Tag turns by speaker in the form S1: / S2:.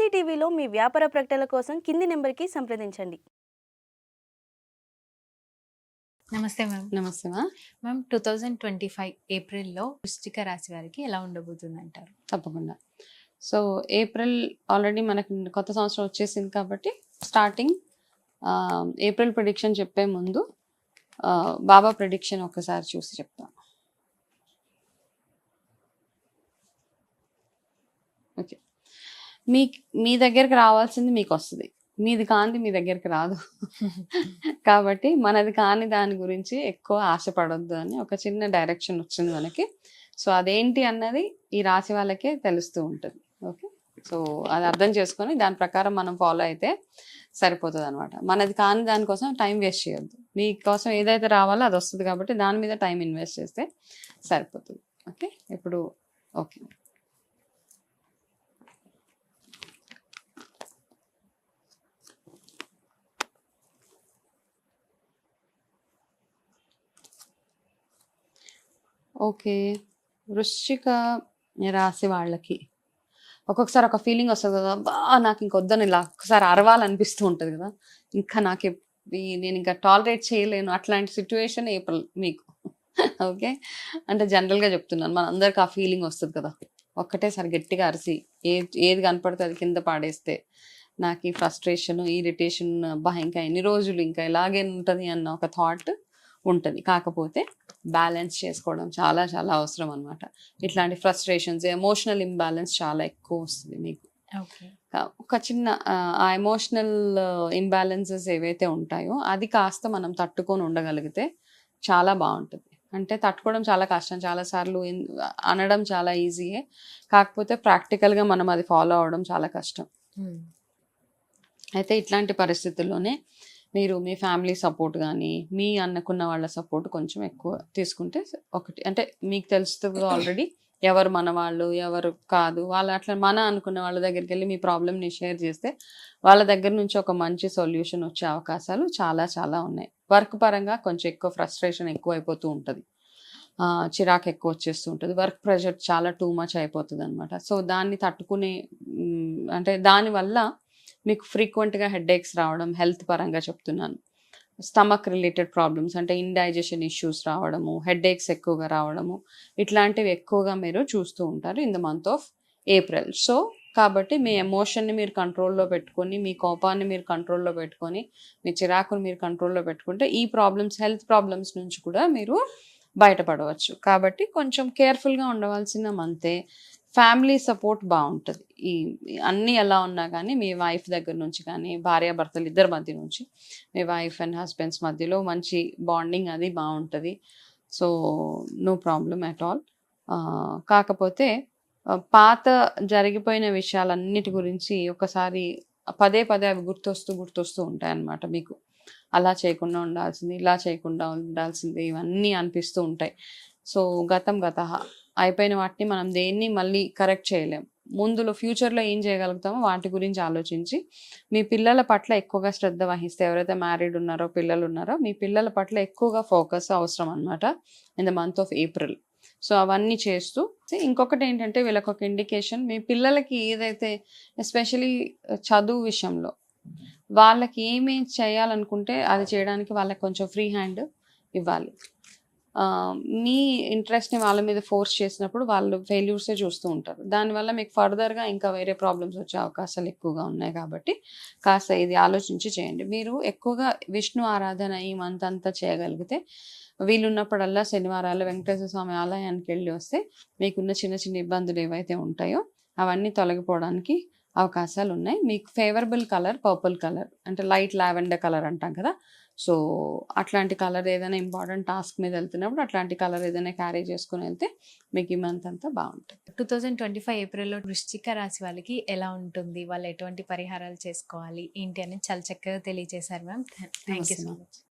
S1: స్వాతి టీవీలో మీ వ్యాపార ప్రకటనల కోసం కింది నెంబర్కి సంప్రదించండి.
S2: నమస్తే మ్యామ్.
S3: నమస్తే మా
S2: ma'am two thousand twenty five ఏప్రిల్లో వృశ్చిక రాశి వారికి ఎలా ఉండబోతుంది అంటారు
S3: తప్పకుండా. సో ఏప్రిల్ ఆల్రెడీ మనకి కొత్త సంవత్సరం వచ్చేసింది కాబట్టి స్టార్టింగ్ ఏప్రిల్ ప్రిడిక్షన్ చెప్పే ముందు ఆ, బాబా ప్రిడిక్షన్ ఒకసారి చూసి చెప్తాను ఓకే. మీ మీ దగ్గరికి రావాల్సింది మీకు వస్తుంది మీది కాంది మీ దగ్గరికి రాదు. కాబట్టి మనది కాని దాని గురించి ఎక్కువ ఆశపడొద్దు అని ఒక చిన్న డైరెక్షన్ వచ్చింది మనకి. సో అదేంటి అన్నది ఈ రాశి వాళ్ళకే తెలుస్తూ ఉంటుంది. ఓకే? సో అది అర్థం చేసుకొని దాని ప్రకారం మనం ఫాలో అయితే సరిపోతుంది అనమాట మనది కాని దానికోసం టైం వేస్ట్ చేయొద్దు. మీకోసం ఏదైతే రావాలో అది వస్తుంది కాబట్టి దాని మీద టైం ఇన్వెస్ట్ చేస్తే సరిపోతుంది. ఓకే? ఇప్పుడు ఓకే. ఓకే. వృశ్చిక రాశి వాళ్ళకి. ఒక్కొక్కసారి ఒక ఫీలింగ్ వస్తుంది కదా బా నాకు ఇంకొద్దని ఇలా ఒక్కసారి అరవాలనిపిస్తూ ఉంటుంది కదా. ఇంకా నాకు ఈ- నేను ఇంకా టాలరేట్ చేయలేను అట్లాంటి సిచ్యువేషన్ ఏప్రిల్ మీకు. ఓకే? అంటే జనరల్గా చెప్తున్నాను. మన అందరికి ఆ ఫీలింగ్ వస్తుంది కదా. ఒక్కటేసారి గట్టిగా అరిసి ఏ ఏది కనపడితే అది కింద పాడేస్తే నాకు ఈ ఫ్రస్ట్రేషన్ ఇరిటేషన్ బా ఇంకా ఎన్ని రోజులు ఇంకా ఇలాగే ఉంటుంది అన్న ఒక థాట్ ఉంటుంది. కాకపోతే బ్యాలెన్స్ చేసుకోవడం చాలా చాలా అవసరం అనమాట ఇట్లాంటి ఫ్రస్ట్రేషన్స్ ఎమోషనల్ ఇంబ్యాలెన్స్ చాలా ఎక్కువ వస్తుంది మీకు. ఒక చిన్న ఆ, ఎమోషనల్ ఇంబ్యాలెన్సెస్ ఏవైతే ఉంటాయో అది కాస్త మనం తట్టుకొని ఉండగలిగితే చాలా బాగుంటుంది. అంటే తట్టుకోవడం చాలా కష్టం. చాలాసార్లు అనడం చాలా ఈజీయే కాకపోతే ప్రాక్టికల్గా మనం అది ఫాలో అవడం చాలా కష్టం. అయితే ఇట్లాంటి పరిస్థితుల్లోనే మీరు మీ ఫ్యామిలీ సపోర్ట్ కానీ మీ అన్నకున్న వాళ్ళ సపోర్ట్ కొంచెం ఎక్కువ తీసుకుంటే ఒకటి అంటే మీకు తెలుస్తుంది ఆల్రెడీ ఎవరు మన వాళ్ళు ఎవరు కాదు. వాళ్ళు అట్లా మన అనుకున్న వాళ్ళ దగ్గరికి వెళ్ళి మీ ప్రాబ్లమ్ని షేర్ చేస్తే వాళ్ళ దగ్గర నుంచి ఒక మంచి సొల్యూషన్ వచ్చే అవకాశాలు చాలా చాలా ఉన్నాయి. వర్క్ పరంగా కొంచెం ఎక్కువ ఫ్రస్ట్రేషన్ ఎక్కువ అయిపోతూ ఉంటుంది చిరాకు ఎక్కువ వచ్చేస్తూ ఉంటుంది. వర్క్ ప్రెషర్ చాలా టూ మచ్ అయిపోతుంది అనమాట సో దాన్ని తట్టుకునే అంటే దానివల్ల మీకు ఫ్రీక్వెంట్గా హెడేక్స్ రావడం హెల్త్ పరంగా చెప్తున్నాను. స్టమక్ రిలేటెడ్ ప్రాబ్లమ్స్ అంటే ఇండైజెషన్ ఇష్యూస్ రావడము హెడేక్స్ ఎక్కువగా రావడము ఇట్లాంటివి ఎక్కువగా మీరు చూస్తూ ఉంటారు in the month of April so కాబట్టి మీ ఎమోషన్ని మీరు కంట్రోల్లో పెట్టుకొని మీ కోపాన్ని మీరు కంట్రోల్లో పెట్టుకొని మీ చిరాకుని మీరు కంట్రోల్లో పెట్టుకుంటే ఈ ప్రాబ్లమ్స్ హెల్త్ ప్రాబ్లమ్స్ నుంచి కూడా మీరు బయటపడవచ్చు. కాబట్టి కొంచెం కేర్ఫుల్గా ఉండవలసిన మంతే ఫ్యామిలీ సపోర్ట్ బాగుంటుంది. ఈ అన్నీ ఎలా ఉన్నా కానీ మీ వైఫ్ దగ్గర నుంచి కానీ భార్యాభర్తలు ఇద్దరి మధ్య నుంచి మీ వైఫ్ అండ్ హస్బెండ్స్ మధ్యలో మంచి బాండింగ్ అది బాగుంటుంది. So no problem at all. కాకపోతే పాత జరిగిపోయిన విషయాలన్నిటి గురించి ఒకసారి పదే పదే అవి గుర్తొస్తూ గుర్తొస్తూ ఉంటాయి అన్నమాట మీకు. అలా చేయకుండా ఉండాల్సింది ఇలా చేయకుండా ఉండాల్సింది ఇవన్నీ అనిపిస్తూ ఉంటాయి. సో గతం గత అయిపోయిన వాటిని మనం దేన్ని మళ్ళీ కరెక్ట్ చేయలేం. ముందులో ఫ్యూచర్లో ఏం చేయగలుగుతామో వాటి గురించి ఆలోచించి మీ పిల్లల పట్ల ఎక్కువగా శ్రద్ధ వహిస్తే ఎవరైతే మ్యారీడ్ ఉన్నారో పిల్లలు ఉన్నారో మీ పిల్లల పట్ల ఎక్కువగా ఫోకస్ అవసరం అనమాట in the month of April so అవన్నీ చేస్తూ ఇంకొకటి ఏంటంటే వీళ్ళకి ఒక ఇండికేషన్ మీ పిల్లలకి ఏదైతే ఎస్పెషలీ చదువు విషయంలో వాళ్ళకి ఏమేం చేయాలనుకుంటే అది చేయడానికి వాళ్ళకి కొంచెం ఫ్రీ హ్యాండ్ ఇవ్వాలి. మీ ఇంట్రెస్ట్ని వాళ్ళ మీద ఫోర్స్ చేసినప్పుడు వాళ్ళు ఫెయిల్యూర్సే చూస్తూ ఉంటారు. దానివల్ల మీకు ఫర్దర్గా ఇంకా వేరే ప్రాబ్లమ్స్ వచ్చే అవకాశాలు ఎక్కువగా ఉన్నాయి కాబట్టి కాస్త ఇది ఆలోచించి చేయండి. మీరు ఎక్కువగా విష్ణు ఆరాధన ఈ మంత్ అంతా చేయగలిగితే వీలున్నప్పుడల్లా శనివారాలు వెంకటేశ్వర స్వామి ఆలయానికి వెళ్ళి వస్తే మీకున్న చిన్న చిన్న ఇబ్బందులు ఏవైతే ఉంటాయో అవన్నీ తొలగిపోవడానికి అవకాశాలు ఉన్నాయి మీకు ఫేవరబుల్ కలర్ పర్పుల్ కలర్ అంటే లైట్ లావెండర్ కలర్ అంటాం కదా. సో అట్లాంటి కలర్ ఏదైనా ఇంపార్టెంట్ టాస్క్ మీద వెళ్తున్నప్పుడు అట్లాంటి కలర్ ఏదైనా క్యారీ చేసుకుని వెళ్తే మీకు ఈ మంత్ అంతా బాగుంటుంది.
S2: టూ థౌజండ్ ట్వంటీ ఫైవ్ ఏప్రిల్లో వృశ్చిక రాశి వాళ్ళకి ఎలా ఉంటుంది? వాళ్ళు ఎటువంటి పరిహారాలు చేసుకోవాలి? ఏంటి అని చాలా చక్కగా తెలియజేశారు ma'am. Thank you so. Much.